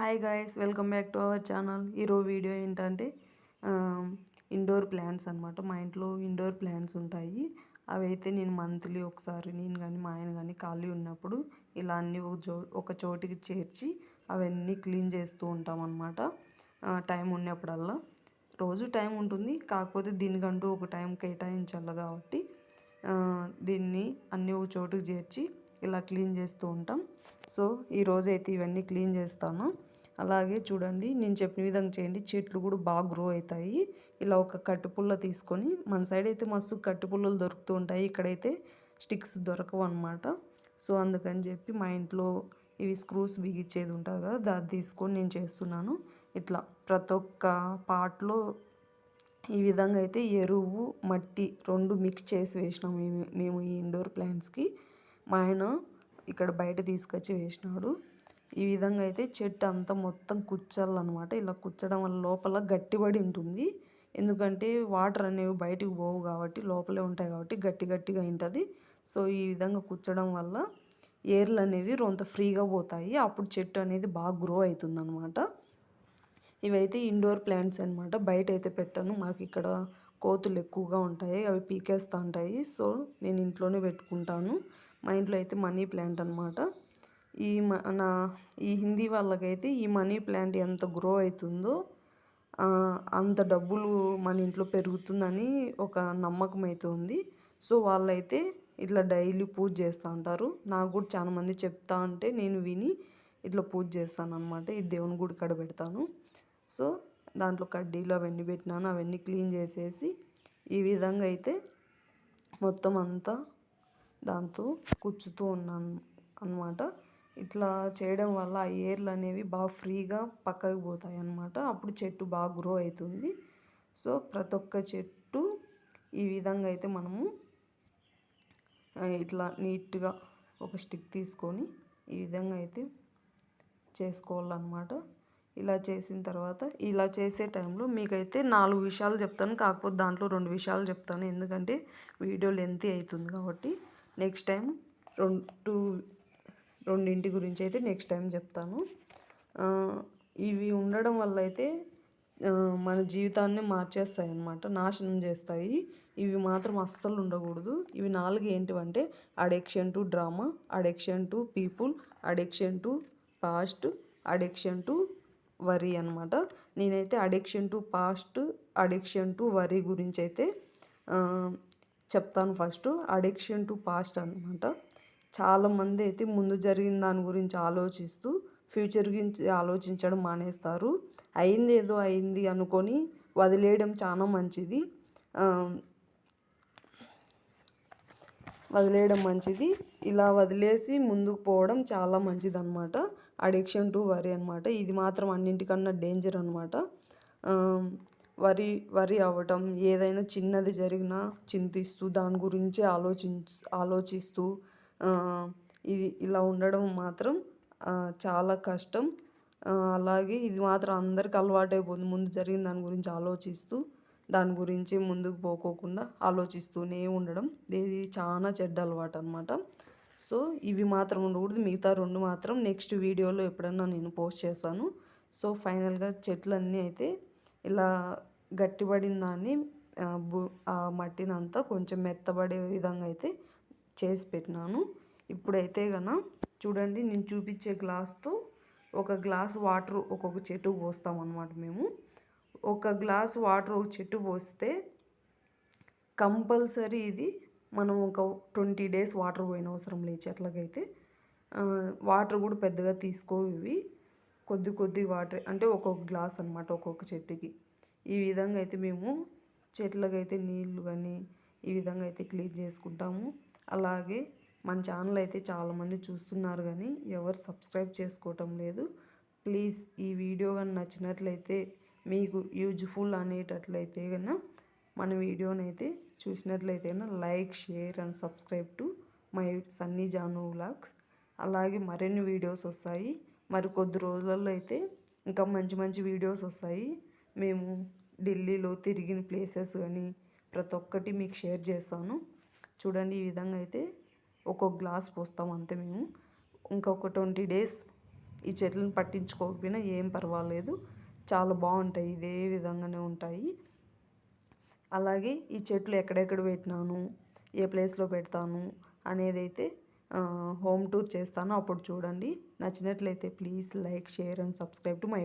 Hi guys welcome back to our channel ఈరోజు video ఏంటంటే indoor plants అనమాట మా ఇంట్లో ఇండోర్ ప్లాంట్స్ ఉంటాయి. అవి అయితే నేను మంత్లీ ఒకసారి నేను కానీ మా ఆయన కానీ ఖాళీ ఉన్నప్పుడు ఇలా అన్నీ ఒక చో ఒక చోటికి చేర్చి అవన్నీ క్లీన్ చేస్తూ ఉంటాం అనమాట టైం ఉన్నప్పుడల్లా. రోజు టైం ఉంటుంది. కాకపోతే దీనికంటూ ఒక టైం కేటాయించాలి కాబట్టి దీన్ని అన్నీ ఒక చోటుకు చేర్చి ఇలా క్లీన్ చేస్తూ ఉంటాం. సో ఈరోజైతే ఇవన్నీ క్లీన్ చేస్తాను. అలాగే చూడండి నేను చెప్పిన విధంగా చేయండి. చెట్లు కూడా బాగా గ్రో అవుతాయి. ఇలా ఒక కట్టుపుల్ల తీసుకొని మన సైడ్ అయితే మస్తు కట్టుపుల్లలు దొరుకుతూ ఉంటాయి. ఇక్కడైతే స్టిక్స్ దొరకవు అనమాట సో అందుకని చెప్పి మా ఇంట్లో ఇవి స్క్రూస్ బిగించేది ఉంటుంది కదా దాన్ని తీసుకొని నేను చేస్తున్నాను. ఇట్లా ప్రతి ఒక్క పార్ట్లో ఈ విధంగా అయితే ఎరువు మట్టి రెండు మిక్స్ చేసి వేసినాం మేము మేము ఈ ఇండోర్ ప్లాంట్స్కి మా ఆయన ఇక్కడ బయట తీసుకొచ్చి వేసినాడు. ఈ విధంగా అయితే చెట్టు అంతా మొత్తం కుచ్చాలన్నమాట. ఇలా కుచ్చడం వల్ల లోపల గట్టిపడి ఉంటుంది. ఎందుకంటే వాటర్ అనేవి బయటికి పోవు కాబట్టి లోపలే ఉంటాయి కాబట్టి గట్టి గట్టిగా ఉంటుంది సో ఈ విధంగా కుచ్చడం వల్ల ఏర్లు అనేవి రొంత ఫ్రీగా పోతాయి. అప్పుడు చెట్టు అనేది బాగా గ్రో అవుతుంది అనమాట ఇవైతే ఇండోర్ ప్లాంట్స్ అనమాట బయట అయితే పెట్టాను. మాకు ఇక్కడ కోతులు ఎక్కువగా ఉంటాయి. అవి పీకేస్తూ ఉంటాయి. సో నేను ఇంట్లోనే పెట్టుకుంటాను. మా ఇంట్లో అయితే మనీ ప్లాంట్ అనమాట ఈ నా ఈ హిందీ వాళ్ళకైతే ఈ మనీ ప్లాంట్ ఎంత గ్రో అవుతుందో అంత డబ్బులు మన ఇంట్లో పెరుగుతుందని ఒక నమ్మకం అయితే ఉంది. సో వాళ్ళైతే ఇట్లా డైలీ పూజ చేస్తూ ఉంటారు. నాకు కూడా చాలామంది చెప్తా ఉంటే నేను విని ఇట్లా పూజ చేస్తాను అనమాట ఈ దేవుని గుడి కడ పెడతాను. సో దాంట్లో కడ్డీలు అవన్నీ పెట్టినాను. అవన్నీ క్లీన్ చేసేసి ఈ విధంగా అయితే మొత్తం అంతా దాంతో కుచ్చుతూ ఉన్నాను అనమాట ఇట్లా చేయడం వల్ల ఆ ఏర్లు అనేవి బాగా ఫ్రీగా పక్కకు పోతాయి అన్నమాట అప్పుడు చెట్టు బాగా గ్రో అవుతుంది. సో ప్రతి ఒక్క చెట్టు ఈ విధంగా అయితే మనము ఇట్లా నీట్గా ఒక స్టిక్ తీసుకొని ఈ విధంగా అయితే చేసుకోవాలన్నమాట. ఇలా చేసిన తర్వాత ఇలా చేసే టైంలో మీకైతే నాలుగు విషయాలు చెప్తాను. కాకపోతే దాంట్లో రెండు విషయాలు చెప్తాను. ఎందుకంటే వీడియో లెంత్ అవుతుంది కాబట్టి. నెక్స్ట్ టైం రెండు టూ రెండింటి గురించి అయితే నెక్స్ట్ టైం చెప్తాను. ఇవి ఉండడం వల్ల అయితే మన జీవితాన్ని మార్చేస్తాయి అన్నమాట నాశనం చేస్తాయి. ఇవి మాత్రం అస్సలు ఉండకూడదు. ఇవి నాలుగు ఏంటివంటే addiction to drama addiction to people addiction to past addiction to worry అనమాట నేనైతే addiction to past addiction to worry గురించి అయితే చెప్తాను ఫస్ట్ అడిక్షన్ టు పాస్ట్ అనమాట చాలామంది అయితే ముందు జరిగిన దాని గురించి ఆలోచిస్తూ ఫ్యూచర్ గురించి ఆలోచించడం మానేస్తారు. అయింది ఏదో అయింది అనుకొని వదిలేయడం చాలా మంచిది. వదిలేయడం మంచిది. ఇలా వదిలేసి ముందుకు పోవడం చాలా మంచిది అనమాట అడిక్షన్ టు వరి అనమాట ఇది మాత్రం అన్నింటికన్నా డేంజర్ అనమాట వరి వరి అవ్వటం ఏదైనా చిన్నది జరిగినా చింతిస్తూ దాని గురించి ఆలోచించ ఆలోచిస్తూ ఇది ఇలా ఉండడం మాత్రం చాలా కష్టం. అలాగే ఇది మాత్రం అందరికి అలవాటైపోతుంది. ముందు జరిగిన దాని గురించి ఆలోచిస్తూ దాని గురించి ముందుకు పోకోకుండా ఆలోచిస్తూనే ఉండడం. ఇది చాలా చెడ్డ అలవాటు అనమాట సో ఇవి మాత్రం ఉండకూడదు. మిగతా రెండు మాత్రం నెక్స్ట్ వీడియోలో ఎప్పుడన్నా నేను పోస్ట్ చేస్తాను సో ఫైనల్గా చెట్లన్నీ అయితే ఇలా గట్టిపడిన దాన్ని ఆ మట్టినంతా కొంచెం మెత్తబడే విధంగా అయితే చేసి పెట్టినాను. ఇప్పుడైతే గన చూడండి నేను చూపించే గ్లాస్తో ఒక గ్లాస్ వాటర్ ఒక్కొక్క చెట్టు పోస్తాం అనమాట మేము. ఒక గ్లాస్ వాటర్ ఒక చెట్టు పోస్తే కంపల్సరీ ఇది మనం ఒక ట్వంటీ డేస్ వాటర్ పోయిన అవసరం లేదు చెట్లకైతే. వాటర్ కూడా పెద్దగా తీసుకోవి కొద్ది కొద్ది వాటర్ అంటే ఒక్కొక్క గ్లాస్ అనమాట ఒక్కొక్క చెట్టుకి. ఈ విధంగా అయితే మేము చెట్లకైతే నీళ్ళు కానీ ఈ విధంగా అయితే క్లీన్ చేసుకుంటాము. అలాగే మన ఛానల్ అయితే చాలామంది చూస్తున్నారు కానీ ఎవరు సబ్స్క్రైబ్ చేసుకోవటం లేదు. ప్లీజ్ ఈ వీడియో కానీ నచ్చినట్లయితే మీకు యూజ్ఫుల్ అనేటట్లయితే కన్నా మన వీడియోని అయితే చూసినట్లయితే like share and subscribe to my Sunny Janu vlogs. అలాగే మరిన్ని వీడియోస్ వస్తాయి. మరి కొద్ది రోజులలో అయితే ఇంకా మంచి మంచి వీడియోస్ వస్తాయి. మేము ఢిల్లీలో తిరిగిన ప్లేసెస్ కానీ ప్రతి ఒక్కటి మీకు షేర్ చేస్తాను. చూడండి ఈ విధంగా అయితే ఒక్కొక్క గ్లాస్ పోస్తాం అంతే మేము. ఇంకొక ట్వంటీ డేస్ ఈ చెట్లను పట్టించుకోకపోయినా ఏం పర్వాలేదు. చాలా బాగుంటాయి ఇదే విధంగానే ఉంటాయి. అలాగే ఈ చెట్లు ఎక్కడెక్కడ పెట్టినాను ఏ ప్లేస్లో పెడతాను అనేది అయితే హోమ్ టూర్ చేస్తాను. అప్పుడు చూడండి. నచ్చినట్లయితే please like share and subscribe to my